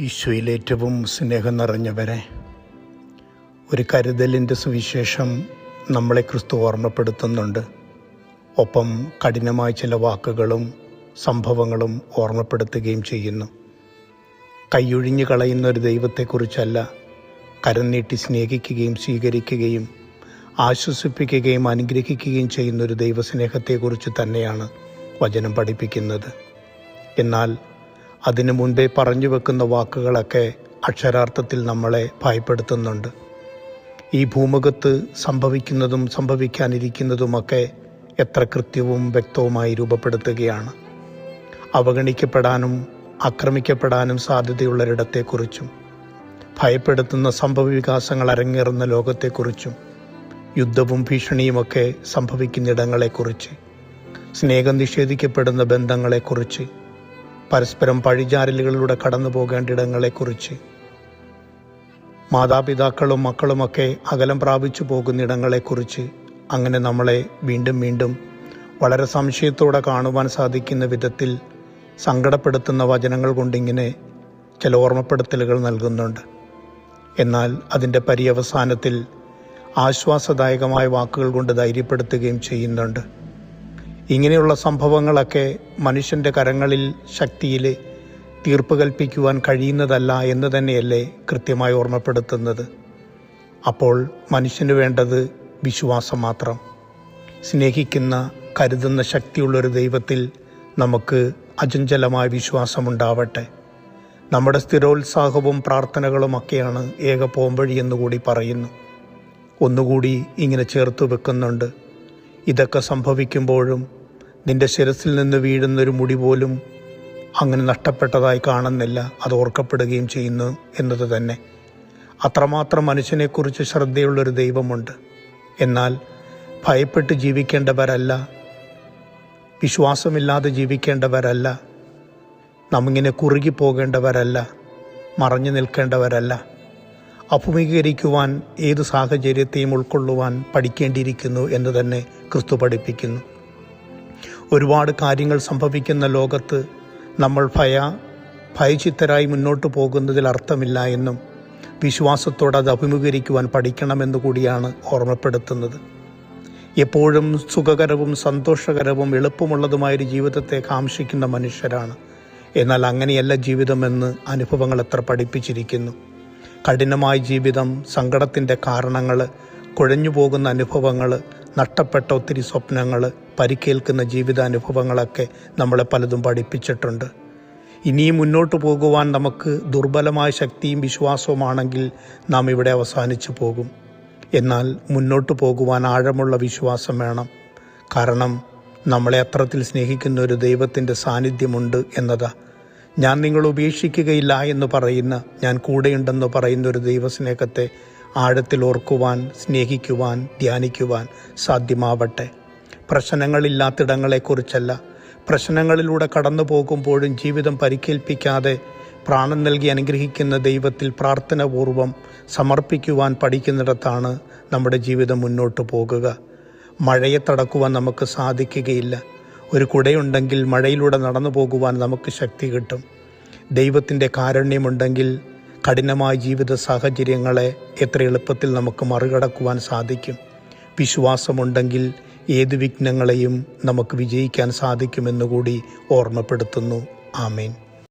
ഈശോയിലേറ്റവും സ്നേഹം നിറഞ്ഞവരെ ഒരു കരുതലിന്റെ സുവിശേഷം നമ്മളെ ക്രിസ്തു ഓർമ്മപ്പെടുത്തുന്നുണ്ട്. ഒപ്പം കഠിനമായ ചില വാക്കുകളും സംഭവങ്ങളും ഓർമ്മപ്പെടുത്തുകയും ചെയ്യുന്നു. കൈയൊഴിഞ്ഞു കളയുന്ന ഒരു ദൈവത്തെക്കുറിച്ചല്ല കരം നീട്ടി സ്നേഹിക്കുകയും സ്വീകരിക്കുകയും ആശ്വസിപ്പിക്കുകയും അനുഗ്രഹിക്കുകയും ചെയ്യുന്ന ഒരു ദൈവസ്നേഹത്തെക്കുറിച്ച് തന്നെയാണ് വചനം പഠിപ്പിക്കുന്നത്. എന്നാൽ അതിനു മുൻപേ പറഞ്ഞു വെക്കുന്ന വാക്കുകളൊക്കെ അക്ഷരാർത്ഥത്തിൽ നമ്മളെ ഭയപ്പെടുത്തുന്നുണ്ട്. ഈ ഭൂമുഖത്ത് സംഭവിക്കുന്നതും സംഭവിക്കാനിരിക്കുന്നതുമൊക്കെ എത്ര കൃത്യവും വ്യക്തവുമായി രൂപപ്പെടുത്തുകയാണ്. അവഗണിക്കപ്പെടാനും ആക്രമിക്കപ്പെടാനും സാധ്യതയുള്ളൊരിടത്തെക്കുറിച്ചും ഭയപ്പെടുത്തുന്ന സംഭവവികാസങ്ങൾ അരങ്ങേറുന്ന ലോകത്തെക്കുറിച്ചും യുദ്ധവും ഭീഷണിയുമൊക്കെ സംഭവിക്കുന്നിടങ്ങളെക്കുറിച്ച് സ്നേഹം നിഷേധിക്കപ്പെടുന്ന ബന്ധങ്ങളെക്കുറിച്ച് പരസ്പരം പഴിചാരലുകളിലൂടെ കടന്നു പോകേണ്ട ഇടങ്ങളെക്കുറിച്ച്. മാതാപിതാക്കളും മക്കളുമൊക്കെ അകലം പ്രാപിച്ചു പോകുന്ന ഇടങ്ങളെക്കുറിച്ച് അങ്ങനെ നമ്മളെ വീണ്ടും വീണ്ടും വളരെ സംശയത്തോടെ കാണുവാൻ സാധിക്കുന്ന വിധത്തിൽ സങ്കടപ്പെടുത്തുന്ന വചനങ്ങൾ കൊണ്ടിങ്ങനെ ചില ഓർമ്മപ്പെടുത്തലുകൾ നൽകുന്നുണ്ട്. എന്നാൽ അതിന്റെ പര്യവസാനത്തിൽ ആശ്വാസദായകമായ വാക്കുകൾ കൊണ്ട് ധൈര്യപ്പെടുത്തുകയും ചെയ്യുന്നുണ്ട്. ഇങ്ങനെയുള്ള സംഭവങ്ങളൊക്കെ മനുഷ്യന്റെ കരങ്ങളിൽ ശക്തിയിൽ തീർപ്പ് കൽപ്പിക്കുവാൻ കഴിയുന്നതല്ല എന്ന് തന്നെയല്ലേ കൃത്യമായി ഓർമ്മപ്പെടുത്തുന്നത്. അപ്പോൾ മനുഷ്യന് വേണ്ടത് വിശ്വാസം മാത്രം. സ്നേഹിക്കുന്ന കരുതുന്ന ശക്തിയുള്ളൊരു ദൈവത്തിൽ നമുക്ക് അചഞ്ചലമായ വിശ്വാസമുണ്ടാവട്ടെ നമ്മുടെ സ്ഥിരോത്സാഹവും പ്രാർത്ഥനകളുമൊക്കെയാണ് ഏക പോംവഴി എന്നുകൂടി പറയുന്നു. ഒന്നുകൂടി ഇങ്ങനെ ചേർത്ത് വെക്കുന്നുണ്ട്. ഇതൊക്കെ സംഭവിക്കുമ്പോഴും നിന്റെ ശിരസിൽ നിന്ന് വീഴുന്നൊരു മുടി പോലും അങ്ങനെ നഷ്ടപ്പെട്ടതായി കാണുന്നില്ല. അത് ഓർക്കപ്പെടുകയും ചെയ്യുന്നു എന്നത് തന്നെ. അത്രമാത്രം മനുഷ്യനെക്കുറിച്ച് ശ്രദ്ധയുള്ളൊരു ദൈവമുണ്ട്. എന്നാൽ ഭയപ്പെട്ട് ജീവിക്കേണ്ടവരല്ല. വിശ്വാസമില്ലാതെ ജീവിക്കേണ്ടവരല്ല. നമ്മിങ്ങനെ കുറുകി പോകേണ്ടവരല്ല. മറഞ്ഞു നിൽക്കേണ്ടവരല്ല. അഭിമുഖീകരിക്കുവാൻ ഏത് സാഹചര്യത്തെയും ഉൾക്കൊള്ളുവാൻ പഠിക്കേണ്ടിയിരിക്കുന്നു എന്ന് തന്നെ ക്രിസ്തു പഠിപ്പിക്കുന്നു. ഒരുപാട് കാര്യങ്ങൾ സംഭവിക്കുന്ന ലോകത്ത് നമ്മൾ ഭയ ഭയചിത്തരായി മുന്നോട്ട് പോകുന്നതിൽ അർത്ഥമില്ല എന്നും വിശ്വാസത്തോടെ അത് അഭിമുഖീകരിക്കുവാൻ പഠിക്കണമെന്ന് കൂടിയാണ് ഓർമ്മപ്പെടുത്തുന്നത്. എപ്പോഴും സുഖകരവും സന്തോഷകരവും എളുപ്പമുള്ളതുമായൊരു ജീവിതത്തെ കാംക്ഷിക്കുന്ന മനുഷ്യരാണ്. എന്നാൽ അങ്ങനെയല്ല ജീവിതമെന്ന് അനുഭവങ്ങൾ എത്ര പഠിപ്പിച്ചിരിക്കുന്നു. കഠിനമായ ജീവിതം സങ്കടത്തിന്റെ കാരണങ്ങൾ കുഴഞ്ഞു പോകുന്ന അനുഭവങ്ങൾ നഷ്ടപ്പെട്ട ഒത്തിരി സ്വപ്നങ്ങൾ പരിക്കേൽക്കുന്ന ജീവിതാനുഭവങ്ങളൊക്കെ നമ്മളെ പലതും പഠിപ്പിച്ചിട്ടുണ്ട്. ഇനിയും മുന്നോട്ട് പോകുവാൻ നമുക്ക് ദുർബലമായ ശക്തിയും വിശ്വാസവുമാണെങ്കിൽ നാം ഇവിടെ അവസാനിച്ചു പോകും. എന്നാൽ മുന്നോട്ട് പോകുവാൻ ആഴമുള്ള വിശ്വാസം വേണം. കാരണം നമ്മളെ അത്രത്തിൽ സ്നേഹിക്കുന്ന ഒരു ദൈവത്തിന്റെ സാന്നിധ്യമുണ്ട് എന്നതാ. ഞാൻ നിങ്ങൾ ഉപേക്ഷിക്കുകയില്ല എന്ന് പറയുന്ന ഞാൻ കൂടെയുണ്ടെന്ന് പറയുന്ന ഒരു ദൈവസ്നേഹത്തെ ആഴത്തിൽ ഓർക്കുവാൻ സ്നേഹിക്കുവാൻ ധ്യാനിക്കുവാൻ സാധ്യമാവട്ടെ. പ്രശ്നങ്ങളില്ലാത്തിടങ്ങളെക്കുറിച്ചല്ല. പ്രശ്നങ്ങളിലൂടെ കടന്നു പോകുമ്പോഴും ജീവിതം പരിക്കേൽപ്പിക്കാതെ പ്രാണൻ നൽകി അനുഗ്രഹിക്കുന്ന ദൈവത്തിൽ പ്രാർത്ഥനാപൂർവം സമർപ്പിക്കുവാൻ പഠിക്കുന്നിടത്താണ് നമ്മുടെ ജീവിതം മുന്നോട്ട് പോകുക. മഴയെ തടക്കുവാൻ നമുക്ക് സാധിക്കുകയില്ല. ഒരു കുടയുണ്ടെങ്കിൽ മഴയിലൂടെ നടന്നു പോകുവാൻ നമുക്ക് ശക്തി കിട്ടും. ദൈവത്തിന്റെ കാരുണ്യമുണ്ടെങ്കിൽ കഠിനമായ ജീവിത സാഹചര്യങ്ങളെ എത്ര എളുപ്പത്തിൽ നമുക്ക് മറികടക്കുവാൻ സാധിക്കും. വിശ്വാസമുണ്ടെങ്കിൽ ഏത് വിഘ്നങ്ങളെയും നമുക്ക് വിജയിക്കാൻ സാധിക്കുമെന്നുകൂടി ഓർമ്മപ്പെടുത്തുന്നു. ആമേൻ.